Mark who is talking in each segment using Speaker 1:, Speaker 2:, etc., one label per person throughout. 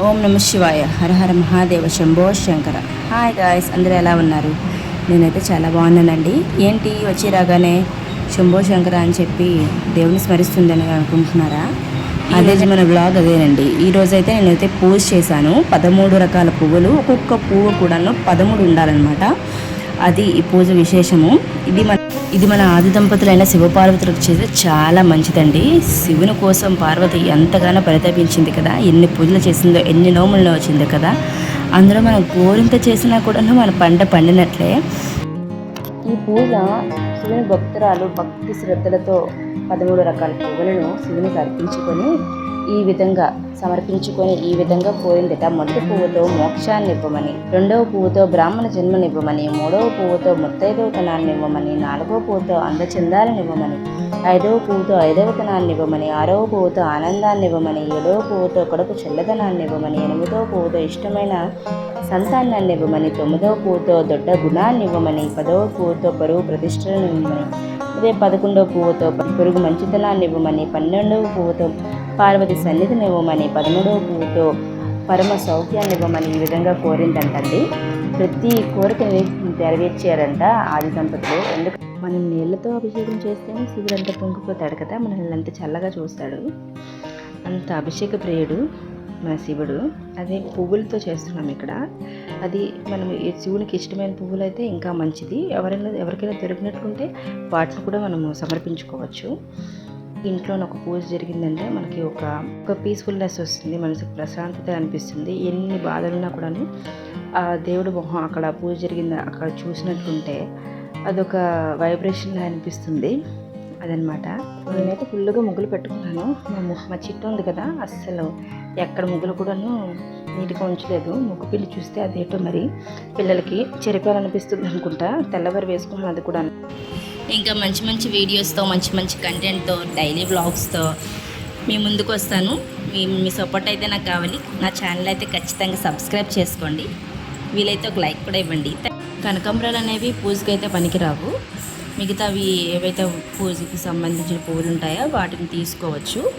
Speaker 1: ఓం నమ శివాయ. Hara Hara Mahadeva Shambho Shankara. Hi guys అందరూ ఎలా ఉన్నారు? నేనైతే చాలా బాగున్నానండి. ఏంటి వచ్చి రాగానే శంభో శంకర అని చెప్పి దేవుని స్మరిస్తుందని అనుకుంటున్నారా? అదే మన బ్లాగ్ అదేనండి. ఈ రోజైతే నేనైతే పూజ చేశాను. పదమూడు రకాల పువ్వులు ఒక్కొక్క పువ్వు కూడాను పదమూడు ఉండాలన్నమాట. అది ఈ పూజ విశేషము. ఇది మన ఇది మన ఆది దంపతులైన శివపార్వతులకు చేస్తే చాలా మంచిదండి. శివుని కోసం పార్వతి ఎంతగానో పరితపించింది కదా. ఎన్ని పూజలు చేసిందో ఎన్ని నోములను వచ్చిందో కదా. అందులో మనం గోరింత చేసినా కూడా మన పంట పండినట్లే. ఈ పూజ శివుని భక్తురాలు భక్తి శ్రద్ధలతో పదమూడు రకాల పువ్వులను శివునికి అర్పించుకొని ఈ విధంగా సమర్పించుకొని ఈ విధంగా కోరిందిట మొదటి పువ్వుతో మోక్షాన్ని ఇవ్వమని రెండవ పువ్వుతో బ్రాహ్మణ జన్మనివ్వమని మూడవ పువ్వుతో ముత్తైదవతనాన్ని ఇవ్వమని నాలుగవ పువ్వుతో అందచందాలను ఇవ్వమని ఐదవ పువ్వుతో ఐదవతనాన్ని ఇవ్వమని ఆరవ పువ్వుతో ఆనందాన్ని ఇవ్వమని ఏడవ పువ్వుతో కడుపు చల్లదనాన్ని ఇవ్వమని ఎనిమిదవ పువ్వుతో ఇష్టమైన సంతానాన్ని ఇవ్వమని తొమ్మిదవ పువ్వుతో దొడ్డ గుణాన్ని ఇవ్వమని పదవ పువ్వుతో పరువు ప్రతిష్టలను ఇవ్వమని అదే పదకొండవ పువ్వుతో పొరుగు మంచితనాన్ని ఇవ్వమని పన్నెండవ పువ్వుతో పార్వతి సన్నిధిని ఇవ్వమని పదమూడవ పువ్వుతో పరమ సౌఖ్యాన్ని ఇవ్వమని ఈ విధంగా కోరిందంటండి. ప్రతి కోరికని నెరవేర్చారంట ఆది దంపతులు. ఎందుకు? మనం నీళ్ళతో అభిషేకం చేస్తేనే శివుడు అంత పొంగిపోతాడు కదా మనల్ని అంత చల్లగా చూస్తాడు. అంత అభిషేక ప్రియుడు మన శివుడు. అదే పువ్వులతో చేస్తున్నాం ఇక్కడ. అది మనం ఈ శివునికి ఇష్టమైన పువ్వులు అయితే ఇంకా మంచిది. ఎవరైనా ఎవరికైనా దొరికినట్లుంటే వాటిని కూడా మనము సమర్పించుకోవచ్చు. ఇంట్లో ఒక పూజ జరిగిందంటే మనకి ఒక ఒక పీస్ఫుల్నెస్ వస్తుంది మనసుకు ప్రశాంతత అనిపిస్తుంది ఎన్ని బాధలున్నా కూడాను ఆ దేవుడు మొహం అక్కడ పూజ జరిగింది అక్కడ చూసినట్టుంటే అదొక వైబ్రేషన్లా అనిపిస్తుంది అదనమాట. నేనైతే ఫుల్గా ముగ్గులు పెట్టుకున్నాను. మా మా చిట్టు ఉంది కదా అస్సలు ఎక్కడ ముగ్గులు కూడాను నీట్గా ఉంచలేదు. ముగ్గు పిల్లి చూస్తే అదేటో మరి పిల్లలకి చెరిపాలనిపిస్తుంది అనుకుంటా తెల్లవారు వేసుకున్నాను అది కూడా ఇంకా మంచి మంచి వీడియోస్తో మంచి మంచి కంటెంట్తో డైలీ వ్లాగ్స్తో మీ ముందుకు వస్తాను. మీ మీ సపోర్ట్ అయితే నాకు కావాలి. నా ఛానల్ అయితే ఖచ్చితంగా సబ్స్క్రైబ్ చేసుకోండి. వీలైతే ఒక లైక్ కూడా ఇవ్వండి. కనకాంబరాలు అనేవి పూజకి అయితే పనికిరావు. మిగతావి ఏవైతే పూజకి సంబంధించిన పువ్వులు ఉంటాయో వాటిని తీసుకోవచ్చు.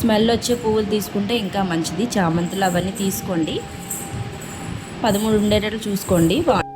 Speaker 1: స్మెల్ వచ్చే పువ్వులు తీసుకుంటే ఇంకా మంచిది. చామంతులు అవన్నీ తీసుకోండి. పదమూడు ఉండేటట్లు చూసుకోండి. బా-